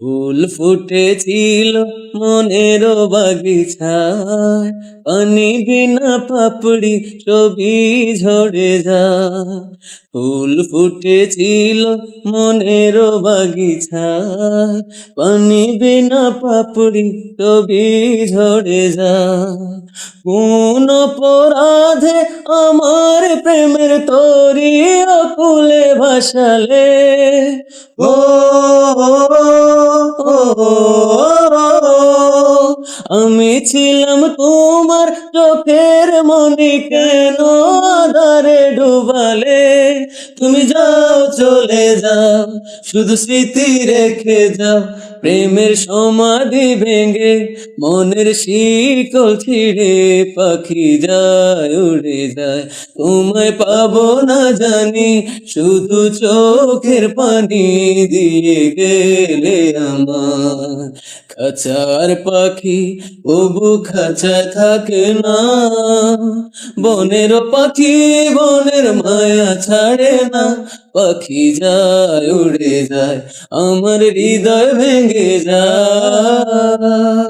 ফুল ফুটেছিল মনের বাগিচায়। পানি বিনা পাপড়ি ছবি ঝরে যায়। ফুল ফুটেছিল মনের বাগিচায়। পানি বিনা পাপড়ি ছবি ঝরে যায়। কোন অপরাধে আমার প্রেমের তরি অকুলে ভাসালে। ও আমি ছিলাম তোমার চোখের মনে কেন ধারে ডুবালে? তুমি যাও, চলে যাও, শুধু স্মৃতি রেখে যাও। প্রেমের সমাধি ভেঙে মনের শিকল ছিঁড়ে পাখি যায়, উড়ে যায়। তোমায় পাবো না জানি, শুধু চোখের পানি দিয়ে গেলে আমার। খাঁচার পাখি ওবু খাঁচা থাকে না। বনের পাখি, বনের মায়া ছাড়ে না। পাখি যায় উড়ে যায় আমার হৃদয় ভেঙে যায়।